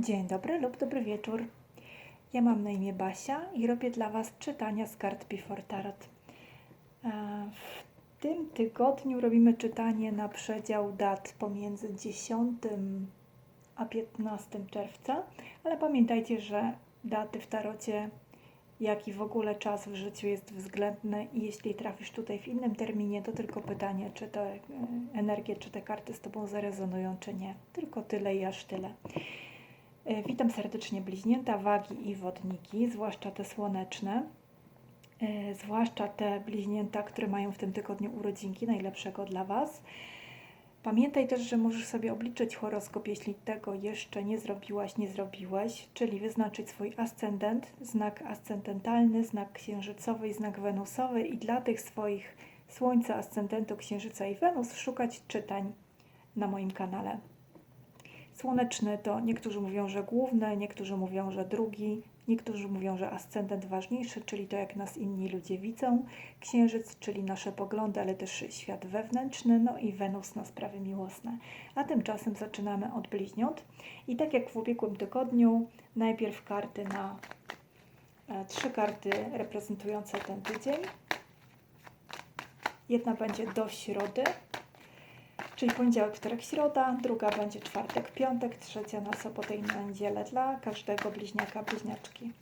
Dzień dobry lub dobry wieczór. Ja mam na imię Basia i robię dla Was czytania z kart Before Tarot. E, W tym tygodniu robimy czytanie na przedział dat pomiędzy 10 a 15 czerwca, ale pamiętajcie, że daty w tarocie, jak i w ogóle czas w życiu jest względny i jeśli trafisz tutaj w innym terminie, to tylko pytanie, czy te e, energie, czy te karty z Tobą zarezonują, czy nie. Tylko tyle i aż tyle. E, Witam serdecznie bliźnięta, wagi i wodniki, zwłaszcza te słoneczne, e, zwłaszcza te bliźnięta, które mają w tym tygodniu urodzinki, najlepszego dla Was. Pamiętaj też, że możesz sobie obliczyć horoskop, jeśli tego jeszcze nie zrobiłaś, nie zrobiłeś, czyli wyznaczyć swój ascendent, znak ascendentalny, znak księżycowy i znak wenusowy i dla tych swoich słońca, ascendentu, księżyca i wenus szukać czytań na moim kanale. Słoneczny to niektórzy mówią, że główny, niektórzy mówią, że drugi, niektórzy mówią, że ascendent ważniejszy, czyli to, jak nas inni ludzie widzą. Księżyc, czyli nasze poglądy, ale też świat wewnętrzny, no i Wenus na sprawy miłosne. A tymczasem zaczynamy od bliźniąt. I tak jak w ubiegłym tygodniu, najpierw karty na e, trzy karty reprezentujące ten tydzień. Jedna będzie do środy, czyli poniedziałek, wtorek, środa, druga będzie czwartek, piątek, trzecia na sobotę i na niedzielę dla każdego bliźniaka, bliźniaczki.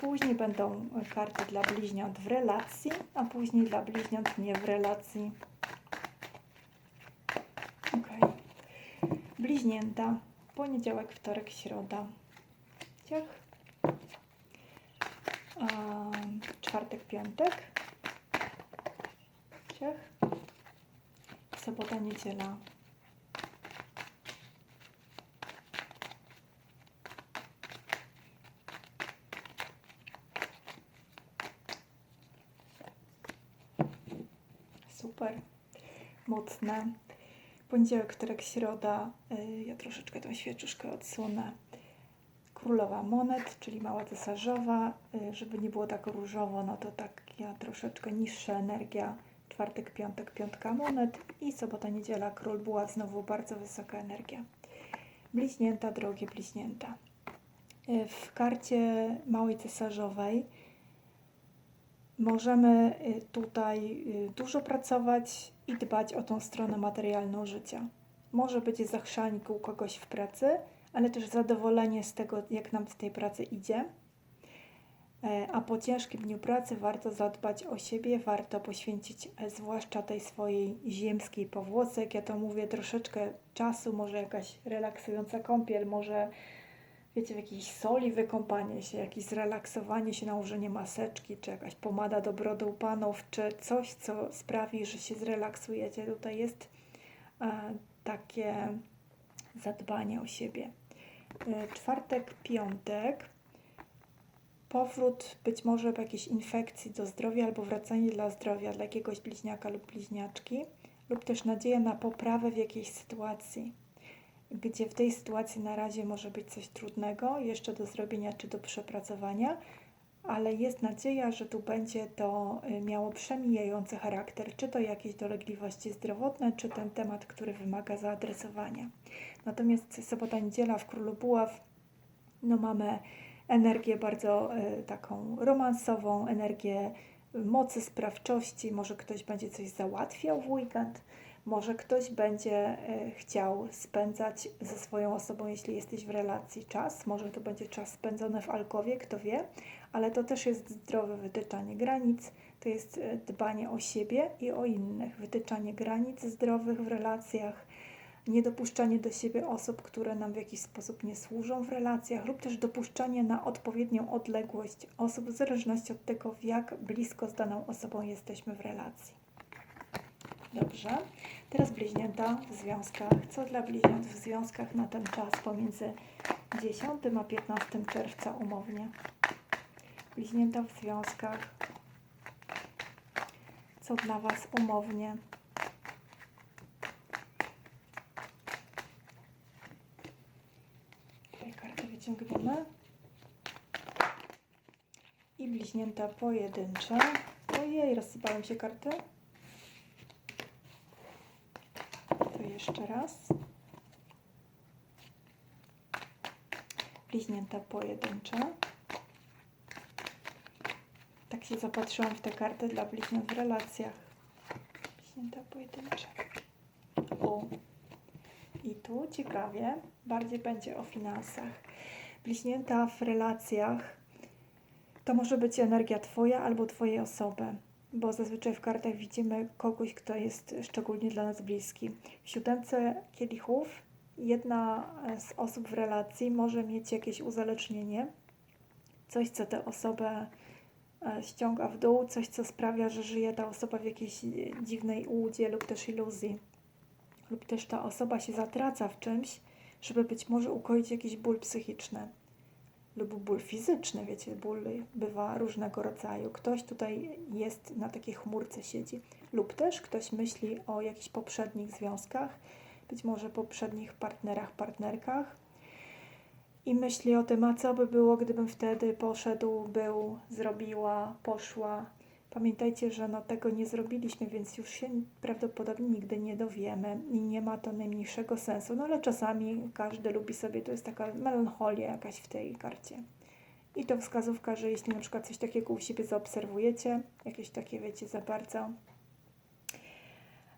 Później będą karty dla bliźniąt w relacji, a później dla bliźniąt nie w relacji. Ok. Bliźnięta, poniedziałek, wtorek, środa. Ciach. Czwartek, piątek. Ciach sobota, niedziela. Super, mocne. Poniedziałek, wtorek, środa. y, Ja troszeczkę tą świeczuszkę odsunę. Królowa monet, czyli mała cesarzowa. y, Żeby nie było tak różowo, no to tak ja troszeczkę niższa energia czwartek, piątek, piątka monet i sobota, niedziela, król była znowu bardzo wysoka energia. Bliźnięta, drogie bliźnięta. Y, W karcie małej cesarzowej możemy y, tutaj y, dużo pracować i dbać o tą stronę materialną życia. Może być zachrzanik u kogoś w pracy, ale też zadowolenie z tego, jak nam w tej pracy idzie. E, A po ciężkim dniu pracy warto zadbać o siebie, warto poświęcić e, zwłaszcza tej swojej ziemskiej powłoce, jak ja to mówię, troszeczkę czasu, może jakaś relaksująca kąpiel, może wiecie, w jakiejś soli wykąpanie się, jakieś zrelaksowanie się, nałożenie maseczki, czy jakaś pomada do brodu panów, czy coś, co sprawi, że się zrelaksujecie. Tutaj jest e, takie zadbanie o siebie. E, czwartek, piątek powrót być może jakiejś infekcji do zdrowia albo wracanie dla zdrowia dla jakiegoś bliźniaka lub bliźniaczki, lub też nadzieja na poprawę w jakiejś sytuacji, gdzie w tej sytuacji na razie może być coś trudnego jeszcze do zrobienia czy do przepracowania, ale jest nadzieja, że tu będzie to y, miało przemijający charakter, czy to jakieś dolegliwości zdrowotne, czy ten temat, który wymaga zaadresowania. Natomiast sobota, niedziela w Królu Buław, no mamy energię bardzo y, taką romansową, energię mocy sprawczości. Może ktoś będzie coś załatwiał w weekend, może ktoś będzie y, chciał spędzać ze swoją osobą, jeśli jesteś w relacji, czas. Może to będzie czas spędzony w alkowie, kto wie, ale to też jest zdrowe wytyczanie granic. To jest dbanie o siebie i o innych, wytyczanie granic zdrowych w relacjach niedopuszczanie do siebie osób, które nam w jakiś sposób nie służą w relacjach, lub też dopuszczanie na odpowiednią odległość osób, w zależności od tego, jak blisko z daną osobą jesteśmy w relacji. Dobrze. Teraz bliźnięta w związkach. Co dla bliźniąt w związkach na ten czas pomiędzy 10 a 15 czerwca umownie? Bliźnięta w związkach. Co dla Was umownie? Tutaj kartę wyciągniemy. I bliźnięta pojedyncze. Ojej, rozsypają się karty. To jeszcze raz. bliźnięta pojedyncze. Tak się zapatrzyłam w tę kartę dla bliźniąt w relacjach. Bliźnięta pojedyncze. O. I tu ciekawie, bardziej będzie o finansach. Bliźnięta w relacjach to może być energia Twoja albo Twojej osoby, bo zazwyczaj w kartach widzimy kogoś, kto jest szczególnie dla nas bliski. W siódemce kielichów jedna z osób w relacji może mieć jakieś uzależnienie, coś, co tę osobę e, ściąga w dół, coś, co sprawia, że żyje ta osoba w jakiejś dziwnej ułudzie lub też iluzji. Lub też ta osoba się zatraca w czymś, żeby być może ukoić jakiś ból psychiczny lub ból fizyczny, wiecie, ból bywa różnego rodzaju. Ktoś tutaj jest na takiej chmurce siedzi, lub też ktoś myśli o jakichś poprzednich związkach, być może poprzednich partnerach, partnerkach i myśli o tym, a co by było, gdybym wtedy poszedł, był, zrobiła, poszła. Pamiętajcie, że no tego nie zrobiliśmy, więc już się prawdopodobnie nigdy nie dowiemy i nie ma to najmniejszego sensu. No ale czasami każdy lubi sobie, to jest taka melancholia jakaś w tej karcie. I to wskazówka, że jeśli na przykład coś takiego u siebie zaobserwujecie, jakieś takie, wiecie, za bardzo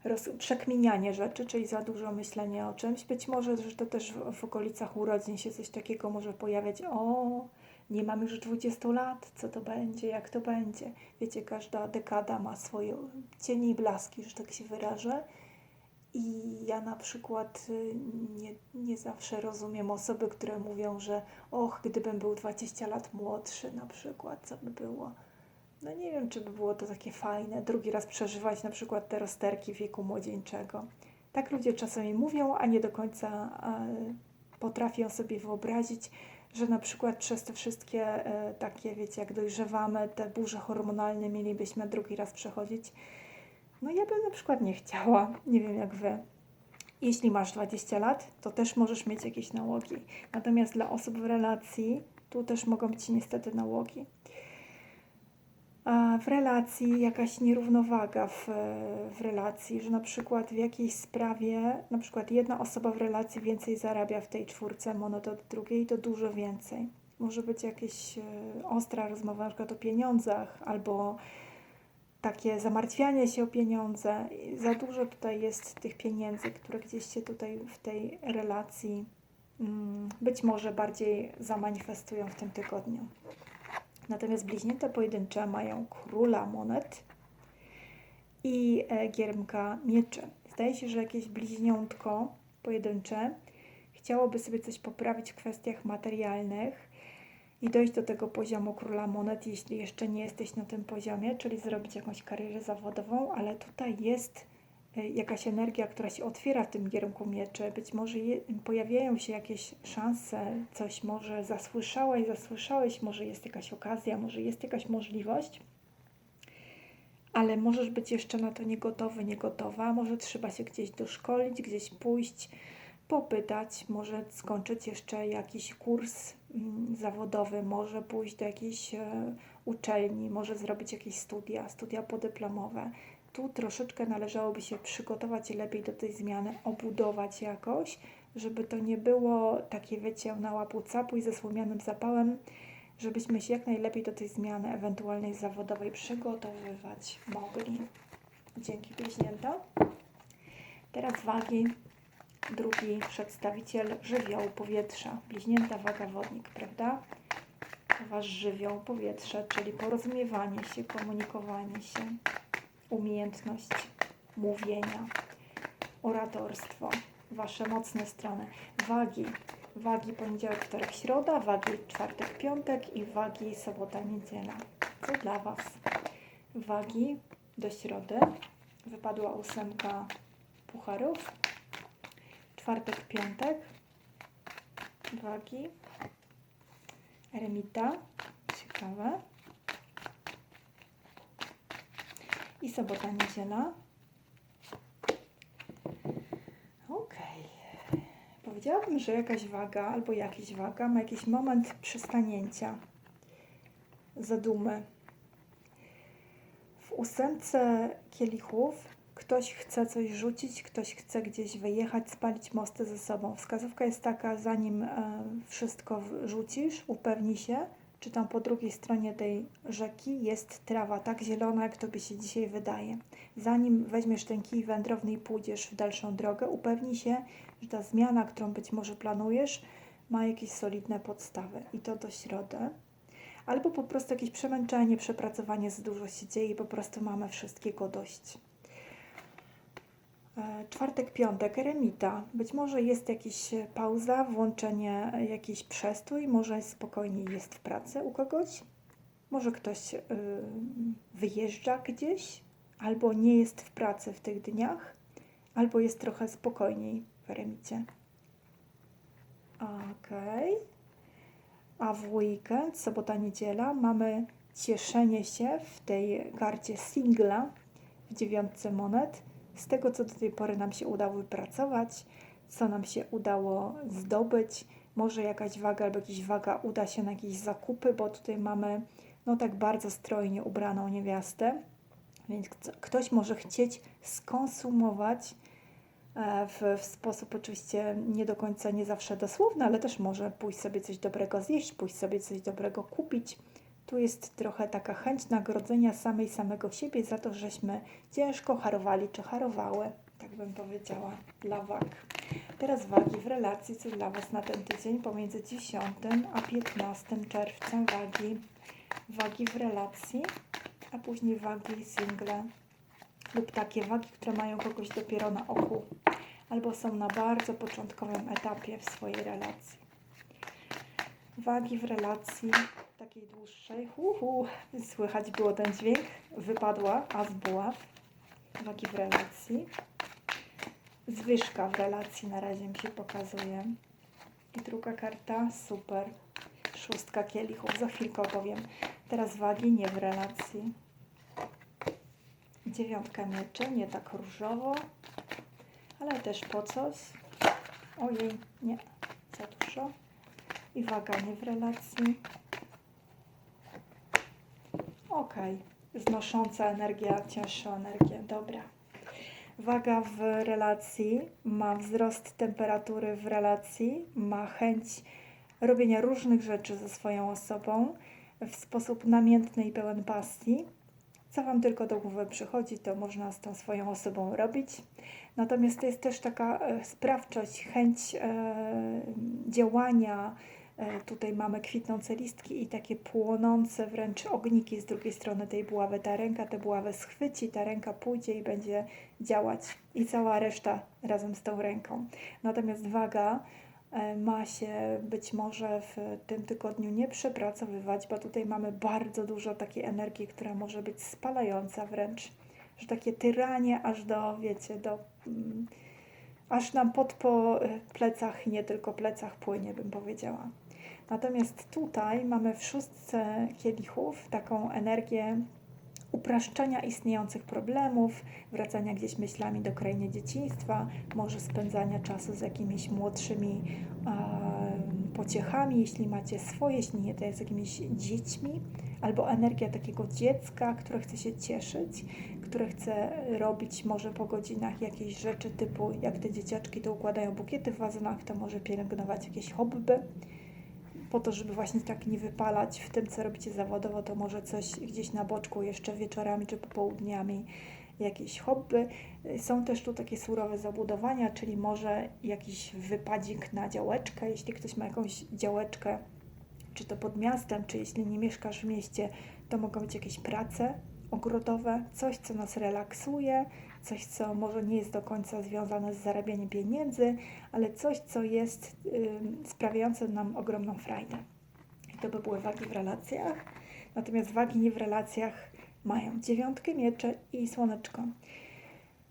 roz, przekminianie rzeczy, czyli za dużo myślenia o czymś. Być może, że to też w, w okolicach urodzin się coś takiego może pojawiać. O, nie mam już 20 lat, co to będzie, jak to będzie. Wiecie, każda dekada ma swoje cienie i blaski, że tak się wyrażę. I ja na przykład y, nie, nie zawsze rozumiem osoby, które mówią, że och, gdybym był 20 lat młodszy na przykład, co by było. No nie wiem, czy by było to takie fajne, drugi raz przeżywać na przykład te rozterki wieku młodzieńczego. Tak ludzie czasami mówią, a nie do końca potrafią sobie wyobrazić, że na przykład przez te wszystkie e, takie, wiecie, jak dojrzewamy, te burze hormonalne mielibyśmy drugi raz przechodzić. No ja bym na przykład nie chciała, nie wiem jak wy. Jeśli masz 20 lat, to też możesz mieć jakieś nałogi. Natomiast dla osób w relacji, tu też mogą być niestety nałogi w relacji jakaś nierównowaga w, w relacji, że na przykład w jakiejś sprawie, na przykład jedna osoba w relacji więcej zarabia w tej czwórce monet od drugiej, to dużo więcej. Może być jakaś e, ostra rozmowa na przykład o pieniądzach albo takie zamartwianie się o pieniądze. Za dużo tutaj jest tych pieniędzy, które gdzieś się tutaj w tej relacji mm, być może bardziej zamanifestują w tym tygodniu. Natomiast bliźnięta pojedyncze mają króla monet i e, giermka mieczy. Zdaje się, że jakieś bliźniątko pojedyncze chciałoby sobie coś poprawić w kwestiach materialnych i dojść do tego poziomu króla monet, jeśli jeszcze nie jesteś na tym poziomie, czyli zrobić jakąś karierę zawodową, ale tutaj jest jakaś energia, która się otwiera w tym giermku mieczy. Być może je, pojawiają się jakieś szanse, coś może zasłyszałeś, zasłyszałeś, może jest jakaś okazja, może jest jakaś możliwość, ale możesz być jeszcze na to niegotowy, niegotowa. Może trzeba się gdzieś doszkolić, gdzieś pójść, popytać, może skończyć jeszcze jakiś kurs mm, zawodowy, może pójść do jakiejś e, uczelni, może zrobić jakieś studia, studia podyplomowe tu troszeczkę należałoby się przygotować lepiej do tej zmiany, obudować jakoś, żeby to nie było takie, wiecie, na łapu capu i ze słomianym zapałem, żebyśmy się jak najlepiej do tej zmiany ewentualnej zawodowej przygotowywać mogli. Dzięki bliźnięta. Teraz wagi. Drugi przedstawiciel żywiołu powietrza. Bliźnięta waga wodnik, prawda? Wasz żywioł powietrza, czyli porozumiewanie się, komunikowanie się umiejętność mówienia, oratorstwo, Wasze mocne strony, wagi, wagi poniedziałek, wtorek, środa, wagi czwartek, piątek i wagi sobota, niedziela. Co dla Was? Wagi do środy. Wypadła ósemka pucharów. Czwartek, piątek. Wagi. Eremita. Ciekawe. I sobota, niedziela. Ok. Powiedziałabym, że jakaś waga albo jakiś waga ma jakiś moment przystanięcia, zadumy. W ósemce kielichów ktoś chce coś rzucić, ktoś chce gdzieś wyjechać, spalić mosty ze sobą. Wskazówka jest taka, zanim e, wszystko rzucisz, upewnij się, czy tam po drugiej stronie tej rzeki jest trawa tak zielona, jak tobie się dzisiaj wydaje. Zanim weźmiesz ten kij wędrowny i pójdziesz w dalszą drogę, upewnij się, że ta zmiana, którą być może planujesz, ma jakieś solidne podstawy. I to do środy. Albo po prostu jakieś przemęczenie, przepracowanie, za dużo się dzieje i po prostu mamy wszystkiego dość. E, Czwartek, piątek, eremita. Być może jest jakaś e, pauza, włączenie, e, jakiś przestój, może spokojniej jest w pracy u kogoś. Może ktoś y, wyjeżdża gdzieś, albo nie jest w pracy w tych dniach, albo jest trochę spokojniej w eremicie. Okej. A w weekend, sobota, niedziela, mamy cieszenie się w tej karcie singla w dziewiątce monet z tego, co do tej pory nam się udało wypracować, co nam się udało zdobyć. Może jakaś waga albo jakaś waga uda się na jakieś zakupy, bo tutaj mamy no tak bardzo strojnie ubraną niewiastę, więc kto- ktoś może chcieć skonsumować e, w, w sposób oczywiście nie do końca, nie zawsze dosłowny, ale też może pójść sobie coś dobrego zjeść, pójść sobie coś dobrego kupić. Tu jest trochę taka chęć nagrodzenia samej samego siebie za to, żeśmy ciężko harowali czy harowały, tak bym powiedziała, dla wag. Teraz wagi w relacji, co dla Was na ten tydzień pomiędzy 10 a 15 czerwca wagi, wagi w relacji, a później wagi single lub takie wagi, które mają kogoś dopiero na oku albo są na bardzo początkowym etapie w swojej relacji. Wagi w relacji takiej dłuższej, uhu, słychać było ten dźwięk, wypadła, a z buław. Wagi w relacji. Zwyżka w relacji na razie mi się pokazuje. I druga karta, super. Szóstka kielichów, za chwilkę opowiem. Teraz wagi nie w relacji. Dziewiątka mieczy, nie tak różowo, ale też po coś. Ojej, nie, za dużo. I waga nie w relacji. Ok, znosząca energia, cięższa energia, dobra. Waga w relacji ma wzrost temperatury w relacji, ma chęć robienia różnych rzeczy ze swoją osobą w sposób namiętny i pełen pasji. Co Wam tylko do głowy przychodzi, to można z tą swoją osobą robić. Natomiast to jest też taka e, sprawczość, chęć e, działania. E, tutaj mamy kwitnące listki i takie płonące wręcz ogniki z drugiej strony tej buławy. Ta ręka tę buławę schwyci, ta ręka pójdzie i będzie działać. I cała reszta razem z tą ręką. Natomiast waga e, ma się być może w tym tygodniu nie przepracowywać, bo tutaj mamy bardzo dużo takiej energii, która może być spalająca wręcz, że takie tyranie aż do, wiecie, do mm, aż nam pod po e, plecach, nie tylko plecach płynie, bym powiedziała. Natomiast tutaj mamy w szóstce kielichów taką energię upraszczania istniejących problemów, wracania gdzieś myślami do krainy dzieciństwa, może spędzania czasu z jakimiś młodszymi pociechami, jeśli macie swoje, jeśli nie, to jest z jakimiś dziećmi, albo energia takiego dziecka, które chce się cieszyć, które chce robić może po godzinach jakieś rzeczy typu, jak te dzieciaczki to układają bukiety w wazonach, to może pielęgnować jakieś hobby. Po to, żeby właśnie tak nie wypalać w tym, co robicie zawodowo, to może coś gdzieś na boczku jeszcze wieczorami czy popołudniami, jakieś hobby. Są też tu takie surowe zabudowania, czyli może jakiś wypadzik na działeczkę, jeśli ktoś ma jakąś działeczkę, czy to pod miastem, czy jeśli nie mieszkasz w mieście, to mogą być jakieś prace ogrodowe, coś, co nas relaksuje, coś, co może nie jest do końca związane z zarabianiem pieniędzy, ale coś, co jest y, sprawiające nam ogromną frajdę. I to by były wagi w relacjach. Natomiast wagi nie w relacjach mają dziewiątkę miecze i słoneczko.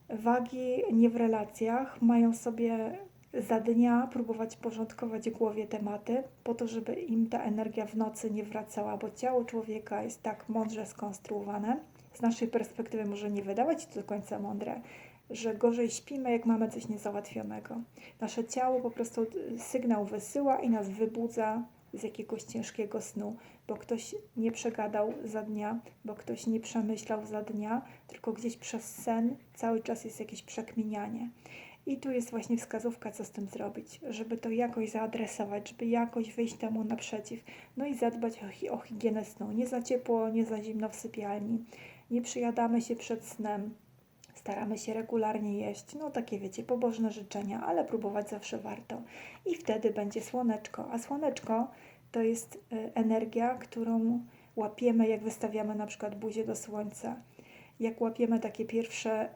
Wagi nie w relacjach mają sobie za dnia próbować porządkować w głowie tematy, po to, żeby im ta energia w nocy nie wracała, bo ciało człowieka jest tak mądrze skonstruowane. Z naszej perspektywy może nie wydawać się to do końca mądre, że gorzej śpimy, jak mamy coś niezałatwionego. Nasze ciało po prostu sygnał wysyła i nas wybudza z jakiegoś ciężkiego snu, bo ktoś nie przegadał za dnia, bo ktoś nie przemyślał za dnia, tylko gdzieś przez sen cały czas jest jakieś przekminianie. I tu jest właśnie wskazówka, co z tym zrobić, żeby to jakoś zaadresować, żeby jakoś wyjść temu naprzeciw. No i zadbać o, o higienę snu. Nie za ciepło, nie za zimno w sypialni. Nie przyjadamy się przed snem. Staramy się regularnie jeść. No takie wiecie, pobożne życzenia, ale próbować zawsze warto. I wtedy będzie słoneczko. A słoneczko to jest y, energia, którą łapiemy, jak wystawiamy na przykład buzię do słońca jak łapiemy takie pierwsze e,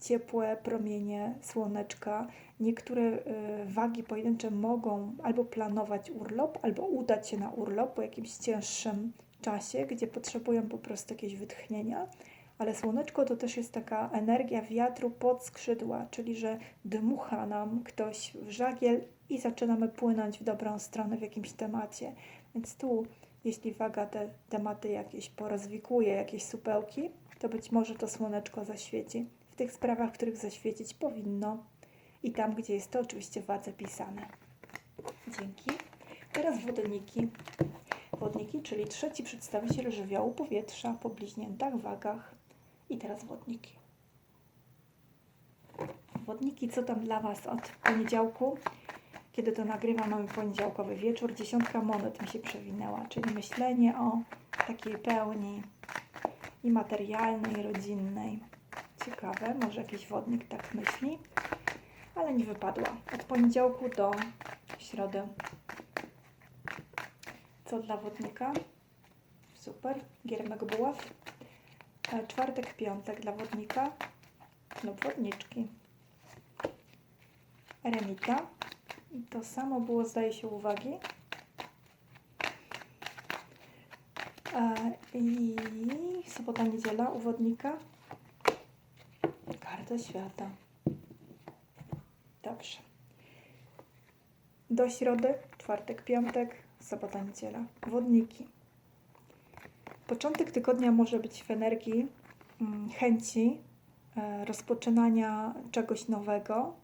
ciepłe promienie słoneczka, niektóre e, wagi pojedyncze mogą albo planować urlop, albo udać się na urlop po jakimś cięższym czasie, gdzie potrzebują po prostu jakieś wytchnienia. Ale słoneczko to też jest taka energia wiatru pod skrzydła, czyli że dmucha nam ktoś w żagiel i zaczynamy płynąć w dobrą stronę w jakimś temacie. Więc tu, jeśli waga te tematy jakieś porozwikuje, jakieś supełki, to być może to słoneczko zaświeci w tych sprawach, w których zaświecić powinno i tam, gdzie jest to oczywiście wadze pisane. Dzięki. Teraz wodniki. Wodniki, czyli trzeci przedstawiciel żywiołu powietrza po bliźniętach, wagach. I teraz wodniki. Wodniki, co tam dla Was od poniedziałku? Kiedy to nagrywam, mamy poniedziałkowy wieczór. Dziesiątka monet mi się przewinęła, czyli myślenie o takiej pełni i materialnej, i rodzinnej. Ciekawe, może jakiś wodnik tak myśli, ale nie wypadła. Od poniedziałku do środy. Co dla wodnika? Super. Giermek Buław. E, Czwartek, piątek dla wodnika lub wodniczki. Eremita. I to samo było, zdaje się, uwagi. E, I sobota, niedziela u wodnika. Karta świata. Dobrze. Do środy, czwartek, piątek, sobota, niedziela. Wodniki. Początek tygodnia może być w energii mm, chęci e, rozpoczynania czegoś nowego,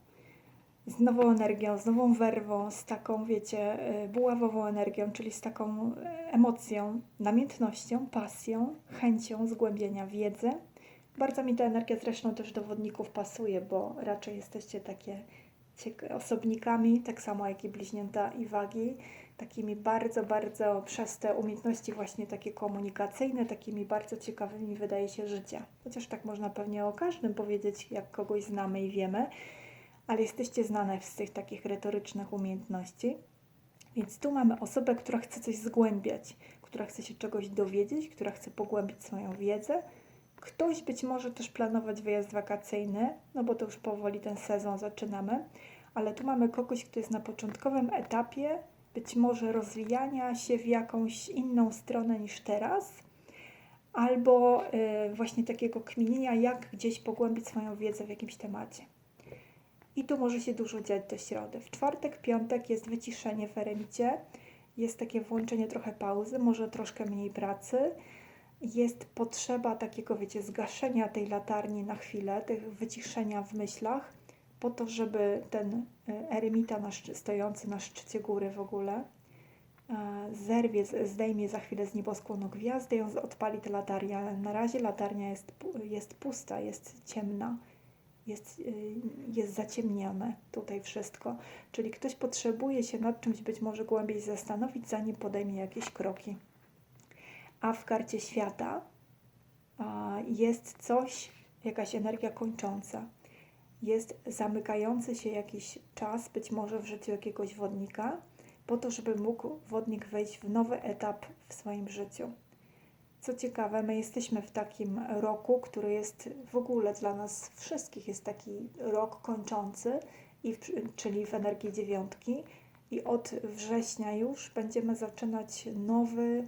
z nową energią, z nową werwą, z taką, wiecie, y, buławową energią, czyli z taką y, emocją, namiętnością, pasją, chęcią zgłębienia wiedzy. Bardzo mi ta energia zresztą też do wodników pasuje, bo raczej jesteście takie osobnikami, tak samo jak i bliźnięta i wagi, takimi bardzo, bardzo przez te umiejętności właśnie takie komunikacyjne, takimi bardzo ciekawymi wydaje się życia. Chociaż tak można pewnie o każdym powiedzieć, jak kogoś znamy i wiemy, ale jesteście znane z tych takich retorycznych umiejętności. Więc tu mamy osobę, która chce coś zgłębiać, która chce się czegoś dowiedzieć, która chce pogłębić swoją wiedzę. Ktoś być może też planować wyjazd wakacyjny, no bo to już powoli ten sezon zaczynamy, ale tu mamy kogoś, kto jest na początkowym etapie być może rozwijania się w jakąś inną stronę niż teraz, albo y, właśnie takiego kminienia, jak gdzieś pogłębić swoją wiedzę w jakimś temacie. I tu może się dużo dziać do środy. W czwartek, piątek jest wyciszenie w eremicie, jest takie włączenie trochę pauzy, może troszkę mniej pracy. Jest potrzeba takiego, wiecie, zgaszenia tej latarni na chwilę, tych wyciszenia w myślach, po to, żeby ten y, eremita na stojący na szczycie góry w ogóle e, zerwie, zdejmie za chwilę z nieboskłonu gwiazdę i on odpali tę latarnię, ale na razie latarnia jest, jest pusta, jest ciemna jest, y, jest zaciemnione tutaj wszystko. Czyli ktoś potrzebuje się nad czymś być może głębiej zastanowić, zanim podejmie jakieś kroki. A w karcie świata jest coś, jakaś energia kończąca. Jest zamykający się jakiś czas, być może w życiu jakiegoś wodnika, po to, żeby mógł wodnik wejść w nowy etap w swoim życiu. Co ciekawe, my jesteśmy w takim roku, który jest w ogóle dla nas wszystkich jest taki rok kończący, i w, czyli w energii dziewiątki. I od września już będziemy zaczynać nowy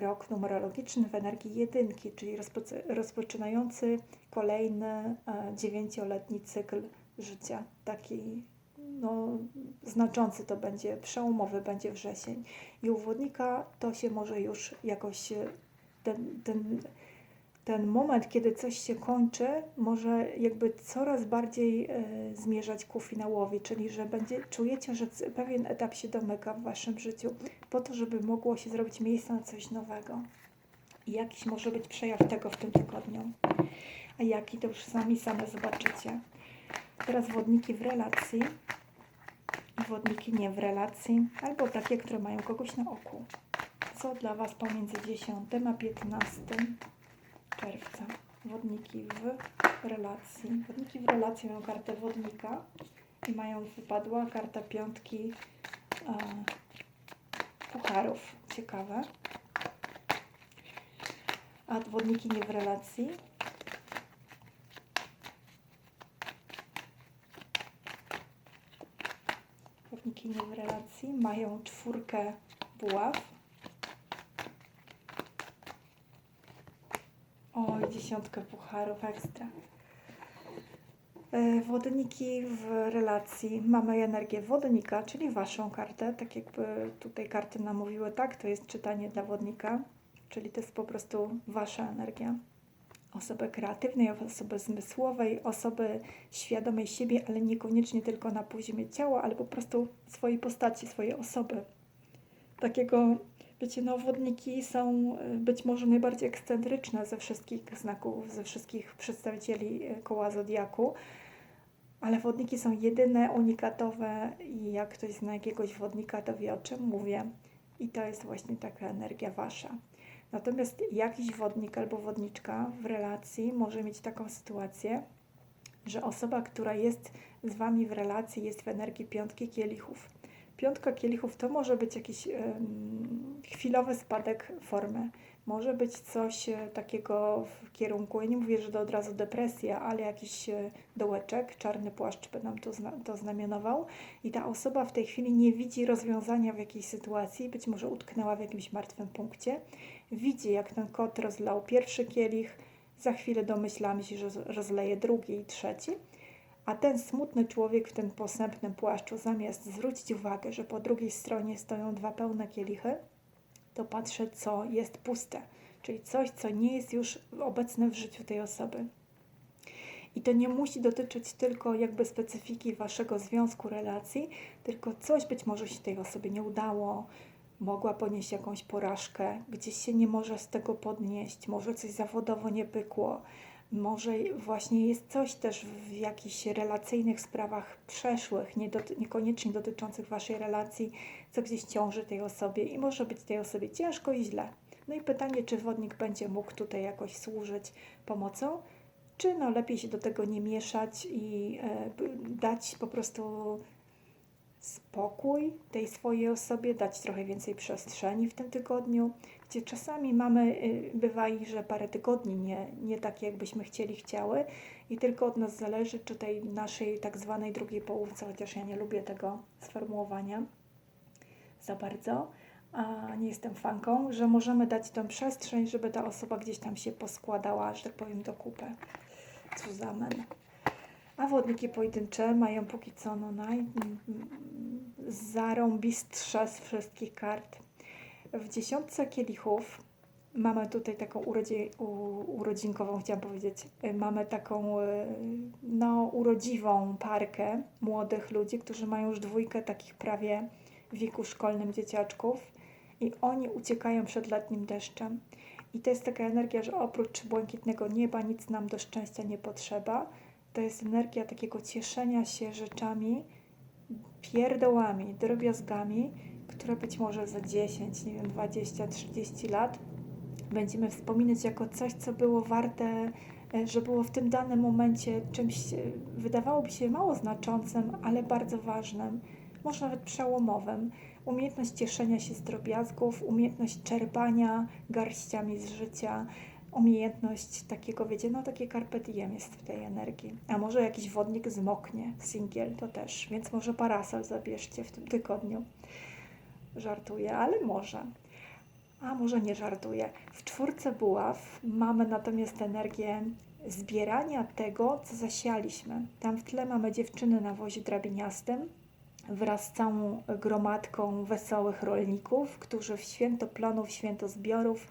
rok numerologiczny w energii jedynki, czyli rozpoc- rozpoczynający kolejny e, dziewięcioletni cykl życia. Taki no, znaczący to będzie, przełomowy będzie wrzesień. I u wodnika to się może już jakoś ten, ten ten moment, kiedy coś się kończy, może jakby coraz bardziej e, zmierzać ku finałowi, czyli że będzie, czujecie, że pewien etap się domyka w waszym życiu, po to, żeby mogło się zrobić miejsce na coś nowego. I jakiś może być przejaw tego w tym tygodniu. A jaki to już sami same zobaczycie. Teraz wodniki w relacji i wodniki nie w relacji, albo takie, które mają kogoś na oku. Co dla Was pomiędzy 10 a 15 czerwca? Wodniki w relacji. Wodniki w relacji mają kartę wodnika i mają wypadła karta piątki e, pucharów. Ciekawe. A wodniki nie w relacji Wodniki nie w relacji mają czwórkę buław. Oj, dziesiątkę pucharów ekstra. E, Wodniki w relacji mamy energię wodnika, czyli waszą kartę. Tak jakby tutaj karty nam mówiły, tak, to jest czytanie dla wodnika, czyli to jest po prostu wasza energia. Osoby kreatywnej, osoby zmysłowej, osoby świadomej siebie, ale niekoniecznie tylko na poziomie ciała, ale po prostu swojej postaci, swojej osoby. Takiego, wiecie, no wodniki są y, być może najbardziej ekscentryczne ze wszystkich znaków, ze wszystkich przedstawicieli y, koła Zodiaku, ale wodniki są jedyne, unikatowe i jak ktoś zna jakiegoś wodnika, to wie o czym mówię. I to jest właśnie taka energia wasza. Natomiast jakiś wodnik albo wodniczka w relacji może mieć taką sytuację, że osoba, która jest z Wami w relacji, jest w energii piątki kielichów. Piątka kielichów to może być jakiś chwilowy spadek formy. Może być coś e, takiego w kierunku, ja nie mówię, że to od razu depresja, ale jakiś e, dołeczek, czarny płaszcz by nam to, zna, to znamionował. I ta osoba w tej chwili nie widzi rozwiązania w jakiejś sytuacji, być może utknęła w jakimś martwym punkcie. Widzi, jak ten kot rozlał pierwszy kielich, za chwilę domyślamy się, że rozleje drugi i trzeci. A ten smutny człowiek w tym posępnym płaszczu, zamiast zwrócić uwagę, że po drugiej stronie stoją dwa pełne kielichy, to patrzy, co jest puste, czyli coś, co nie jest już obecne w życiu tej osoby. I to nie musi dotyczyć tylko jakby specyfiki waszego związku, relacji, tylko coś być może się tej osobie nie udało, mogła ponieść jakąś porażkę, gdzieś się nie może z tego podnieść, może coś zawodowo nie pykło, może właśnie jest coś też w jakichś relacyjnych sprawach przeszłych, nie doty- niekoniecznie dotyczących waszej relacji, co gdzieś ciąży tej osobie i może być tej osobie ciężko i źle. No i pytanie, czy wodnik będzie mógł tutaj jakoś służyć pomocą, czy no lepiej się do tego nie mieszać i b- dać po prostu spokój tej swojej osobie, dać trochę więcej przestrzeni w tym tygodniu, gdzie czasami mamy, y, bywa i że parę tygodni nie, nie takie, jakbyśmy chcieli, chciały i tylko od nas zależy, czy tej naszej tak zwanej drugiej połówce, chociaż ja nie lubię tego sformułowania za bardzo, a nie jestem fanką, że możemy dać tę przestrzeń, żeby ta osoba gdzieś tam się poskładała, że tak powiem, do kupy. Co za men. A wodniki pojedyncze mają póki co no naj, z wszystkich kart. W dziesiątce kielichów mamy tutaj taką urodzi, u, urodzinkową, chciałam powiedzieć, y, mamy taką y, no, urodziwą parkę młodych ludzi, którzy mają już dwójkę takich prawie w wieku szkolnym dzieciaczków i oni uciekają przed letnim deszczem. I to jest taka energia, że oprócz błękitnego nieba nic nam do szczęścia nie potrzeba. To jest energia takiego cieszenia się rzeczami, pierdołami, drobiazgami, które być może za 10, nie wiem, 20, 30 lat będziemy wspominać jako coś, co było warte, e, że było w tym danym momencie czymś, e, wydawałoby się mało znaczącym, ale bardzo ważnym, może nawet przełomowym. Umiejętność cieszenia się z drobiazgów, umiejętność czerpania garściami z życia, umiejętność takiego, wiecie, no takie carpe diem jest w tej energii. A może jakiś wodnik zmoknie, singiel to też, więc może parasol zabierzcie w tym tygodniu. Żartuję, ale może. A może nie żartuję. W czwórce buław mamy natomiast energię zbierania tego, co zasialiśmy. Tam w tle mamy dziewczyny na wozie drabiniastym wraz z całą gromadką wesołych rolników, którzy w święto plonów, święto zbiorów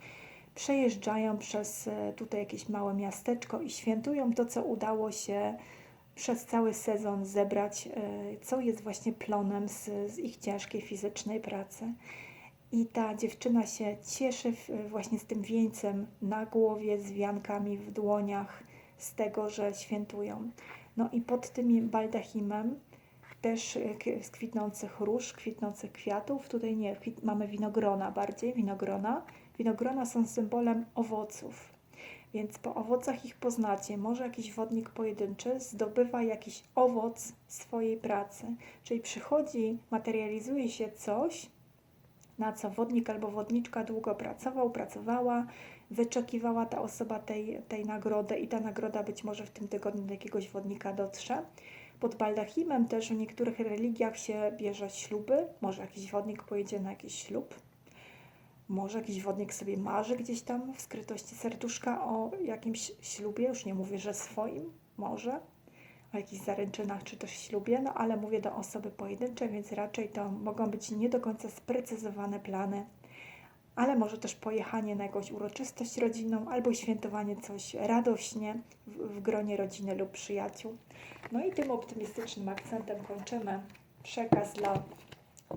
przejeżdżają przez e, tutaj jakieś małe miasteczko i świętują to, co udało się przez cały sezon zebrać, e, co jest właśnie plonem z, z ich ciężkiej fizycznej pracy. I ta dziewczyna się cieszy właśnie z tym wieńcem na głowie, z wiankami w dłoniach, z tego, że świętują. No i pod tym baldachimem też e, z kwitnących róż, kwitnących kwiatów. Tutaj nie, mamy winogrona bardziej, winogrona. Winogrona są symbolem owoców, więc po owocach ich poznacie. Może jakiś wodnik pojedynczy zdobywa jakiś owoc swojej pracy, czyli przychodzi, materializuje się coś, na co wodnik albo wodniczka długo pracował, pracowała, wyczekiwała ta osoba tej, tej nagrody i ta nagroda być może w tym tygodniu do jakiegoś wodnika dotrze. Pod baldachimem też w niektórych religiach się bierze śluby, może jakiś wodnik pojedzie na jakiś ślub, może jakiś wodnik sobie marzy gdzieś tam w skrytości serduszka o jakimś ślubie, już nie mówię, że swoim, może, o jakichś zaręczynach czy też ślubie, no ale mówię do osoby pojedynczej, więc raczej to mogą być nie do końca sprecyzowane plany, ale może też pojechanie na jakąś uroczystość rodzinną albo świętowanie coś radośnie w, w gronie rodziny lub przyjaciół. No i tym optymistycznym akcentem kończymy przekaz dla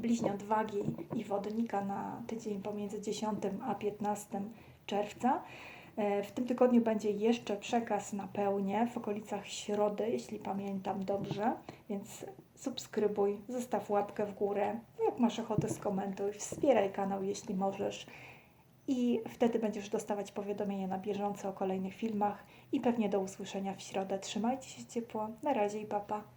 bliźniąt wagi i wodnika na tydzień pomiędzy 10 a 15 czerwca. E, W tym tygodniu będzie jeszcze przekaz na pełnię w okolicach środy, jeśli pamiętam dobrze, więc subskrybuj, zostaw łapkę w górę, jak masz ochotę skomentuj, wspieraj kanał, jeśli możesz i wtedy będziesz dostawać powiadomienia na bieżąco o kolejnych filmach i pewnie do usłyszenia w środę. Trzymajcie się ciepło, na razie i papa.